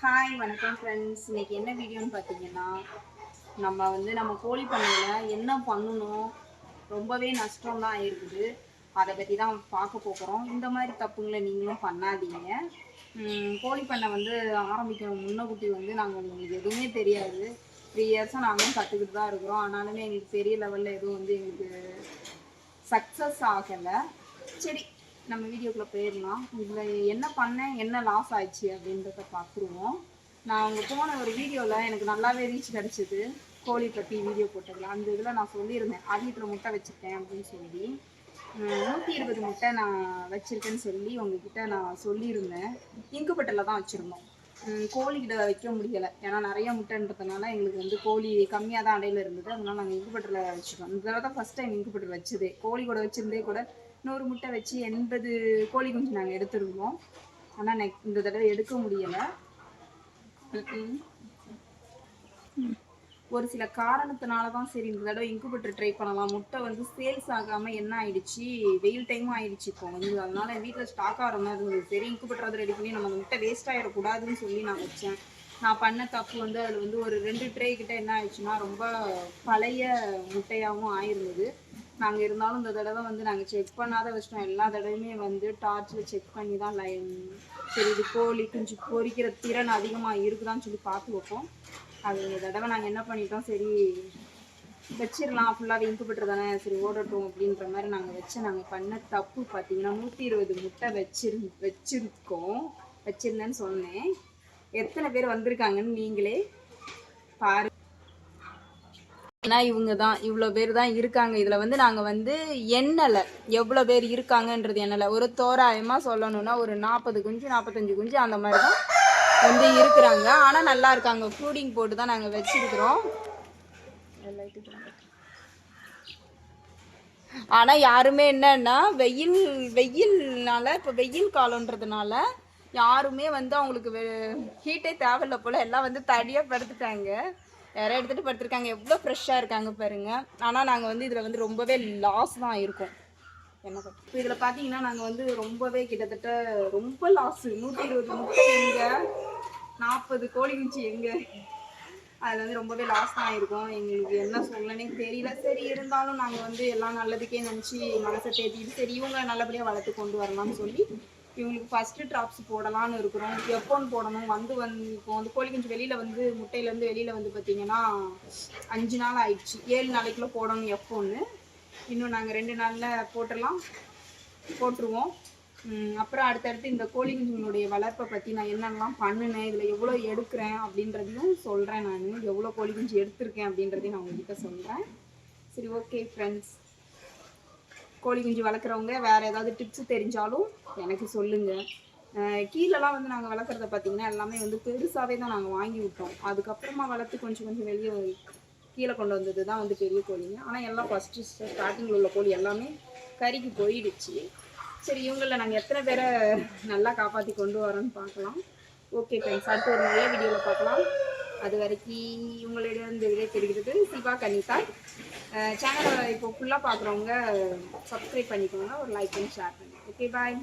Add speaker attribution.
Speaker 1: Hi வணக்கம் friends இன்னைக்கு என்ன வீடியோன்னு பார்த்தீங்கன்னா நம்ம வந்து நம்ம கோழி பண்ணையில் என்ன பண்ணணும்? ரொம்பவே நஷ்டம் தான் இருக்குது அதை பற்றி தான் பார்க்க போகிறோம் இந்த மாதிரி தப்புங்களை நீங்களும் பண்ணாதீங்க. கோழி பண்ணை வந்து ஆரம்பிக்கிற முன்னகுட்டி வந்து நாங்கள் எங்களுக்கு எதுவுமே தெரியாது. த்ரீ இயர்ஸாக நாங்களும் கற்றுக்கிட்டு தான் இருக்கிறோம். ஆனாலுமே எங்களுக்கு பெரிய லெவலில் எதுவும் வந்து எங்களுக்கு சக்ஸஸ் ஆகலை. சரி நம்ம வீடியோக்குள்ளே போயிடலாம் இதில் என்ன பண்ணேன் என்ன லாஸ் ஆயிடுச்சு அப்படின்றத பார்த்துருவோம். நான் அவங்க போன ஒரு வீடியோவில் எனக்கு நல்லாவே ரீச் கிடச்சிது. கோழி பற்றி வீடியோ போட்டதில். அந்த இதில் நான் சொல்லியிருந்தேன் அதிகத்தில் முட்டை வச்சுருக்கேன் அப்படின்னு சொல்லி. நூற்றி இருபது முட்டை நான் வச்சுருக்கேன்னு சொல்லி உங்ககிட்ட நான் சொல்லியிருந்தேன். இங்குப்பட்டில் தான் வச்சுருந்தோம். கோழிக்கிட்ட வைக்க முடியலை. ஏன்னா நிறைய முட்டைன்றதுனால எங்களுக்கு வந்து கோழி கம்மியாக தான் அடையில் இருந்தது. அதனால நாங்கள் இங்குப்பட்டில் வச்சுருக்கோம். இந்த தடவை தான் ஃபஸ்ட் டைம் இங்குப்பட்டில் வச்சதே. கோழி கூட வச்சுருந்தே கூட நூறு முட்டை வச்சு எண்பது கோழி குஞ்சு நாங்கள் எடுத்துருவோம் ஆனால் நெக் இந்த தடவை எடுக்க முடியலை. ஒரு சில காரணத்தினால தான் சரி இந்த தடவை இன்குபேட்டர் ட்ரை பண்ணலாம். முட்டை வந்து சேல்ஸ் ஆகாமல் என்ன ஆயிடுச்சு? வெயில் டைமும் ஆயிடுச்சு இப்போ வந்து. அதனால என் வீட்டில் ஸ்டாக் ஆகிற மாதிரி இருந்தது. சரி இன்குபேட்டர் அதை ரெடி பண்ணி நம்ம அந்த முட்டை வேஸ்ட் ஆகிடக்கூடாதுன்னு சொல்லி நான் வச்சேன். நான் பண்ண தப்பு வந்து அதில் வந்து ஒரு ரெண்டு ட்ரே கிட்ட என்ன ஆயிடுச்சுன்னா ரொம்ப பழைய முட்டையாகவும் ஆயிருந்தது. நாங்கள் இருந்தாலும் இந்த தடவை வந்து நாங்கள் செக் பண்ணாத வச்சிட்டோம். எல்லா தடவையுமே வந்து டார்ச்சில் செக் பண்ணி தான் லைன் சரி இது கோழி குஞ்சு பொரிக்கிற திறன் அதிகமாக இருக்குதான்னு சொல்லி பார்த்து வைப்போம். அது இந்த தடவை நாங்கள் என்ன பண்ணிட்டோம்? சரி வச்சிடலாம். ஃபுல்லாக இன்குபேட்டர் தானே? சரி ஓடட்டும் அப்படின்ற மாதிரி நாங்கள் வச்சு நாங்கள் பண்ண தப்பு பார்த்தீங்கன்னா நூற்றி இருபது முட்டை வச்சிரு வச்சிருக்கோம். வச்சிருந்தேன்னு சொன்னேன். எத்தனை பேர் வந்திருக்காங்கன்னு நீங்களே பாரு. ஆனால் இவங்க தான் இவ்வளோ பேர் தான் இருக்காங்க. இதில் வந்து நாங்கள் வந்து எண்ணலை. எவ்வளோ பேர் இருக்காங்கன்றது எண்ணலை. ஒரு தோராயமாக சொல்லணும்னா ஒரு நாற்பது குஞ்சு நாற்பத்தஞ்சு குஞ்சு அந்த மாதிரி தான் வந்து இருக்கிறாங்க. ஆனால் நல்லா இருக்காங்க. ஃப்ரூடிங் போட்டு தான் நாங்கள் வச்சிருக்கிறோம். ஆனால் யாருமே என்னன்னா வெயில் வெயில்னால இப்போ வெயில் காலன்றதுனால யாருமே வந்து அவங்களுக்கு ஹீட்டே தேவையில்ல போல். எல்லாம் வந்து தடியாக படுத்துட்டாங்க. யாரோ எடுத்துகிட்டு படுத்துருக்காங்க. எவ்வளோ ஃப்ரெஷ்ஷாக இருக்காங்க பாருங்க. ஆனால் நாங்கள் வந்து இதில் வந்து ரொம்பவே லாஸ் தான் இருக்கும் என்ன இப்போ இதில் பார்த்தீங்கன்னா நாங்கள் வந்து ரொம்பவே கிட்டத்தட்ட ரொம்ப லாஸு நூற்றி இருபது முட்டை எங்கே நாற்பது கோழி குஞ்சு எங்கே. அதில் வந்து ரொம்பவே லாஸ் தான் இருக்கும் எங்களுக்கு என்ன சொல்லனே தெரியல. சரி இருந்தாலும் நாங்கள் வந்து எல்லாம் நல்லதுக்கே நினச்சி மனசை தேத்திட்டு சரி இவங்க நல்லபடியாக வளர்த்து கொண்டு வரலாம்னு சொல்லி இவங்களுக்கு ஃபஸ்ட்டு ட்ராப்ஸ் போடலான்னு இருக்கிறோம். எப்போன்னு போடணும். வந்து வந்து இப்போ வந்து கோழி குஞ்சு வெளியில் வந்து முட்டையிலேருந்து வெளியில் வந்து பார்த்தீங்கன்னா அஞ்சு நாள் ஆயிடுச்சு. ஏழு நாளைக்குள்ளே போடணும் எப்போன்னு இன்னும் நாங்கள் ரெண்டு நாளில் போட்டுடலாம். போட்டுருவோம். அப்புறம் அடுத்தடுத்து இந்த கோழி குஞ்சுங்களுடைய வளர்ப்பை பற்றி நான் என்னென்னலாம் பண்ணினேன் இதில் எவ்வளோ எடுக்கிறேன் அப்படின்றதையும் சொல்கிறேன் நான். எவ்வளோ கோழி குஞ்சு எடுத்திருக்கேன் அப்படின்றதையும் நான் உங்ககிட்ட சொல்கிறேன் சரி ஓகே ஃப்ரெண்ட்ஸ் கோழி குஞ்சு வளர்க்குறவங்க வேறு ஏதாவது டிப்ஸ் தெரிஞ்சாலும் எனக்கு சொல்லுங்கள் கீழெல்லாம் வந்து நாங்கள் வளர்க்குறத பார்த்தீங்கன்னா எல்லாமே வந்து பெருசாகவே தான் நாங்கள் வாங்கி விட்டோம். அதுக்கப்புறமா வளர்த்து கொஞ்சம் கொஞ்சம் வெளியே கீழே கொண்டு வந்தது தான் வந்து பெரிய கோழிங்க. ஆனால் எல்லாம் ஃபஸ்ட்டு ஸ்டார்டிங்கில் உள்ள கோழி எல்லாமே கறிக்கு போயிடுச்சு. சரி இவங்களில் நாங்கள் எத்தனை பேரை நல்லா காப்பாற்றி கொண்டு வரோன்னு பார்க்கலாம் ஓகே ஃப்ரெண்ட்ஸ் அடுத்து ஒரு நல்ல வீடியோவில் பார்க்கலாம் அது வரைக்கும் உங்களிடம் இந்த விடை தெரிகிறது சிவா கனிதா சேனலை இப்போ ஃபுல்லாக பார்க்குறவங்க சப்ஸ்கிரைப் பண்ணிக்கோங்க ஒரு லைக் பண்ணி ஷேர் பண்ணி ஓகே பாய்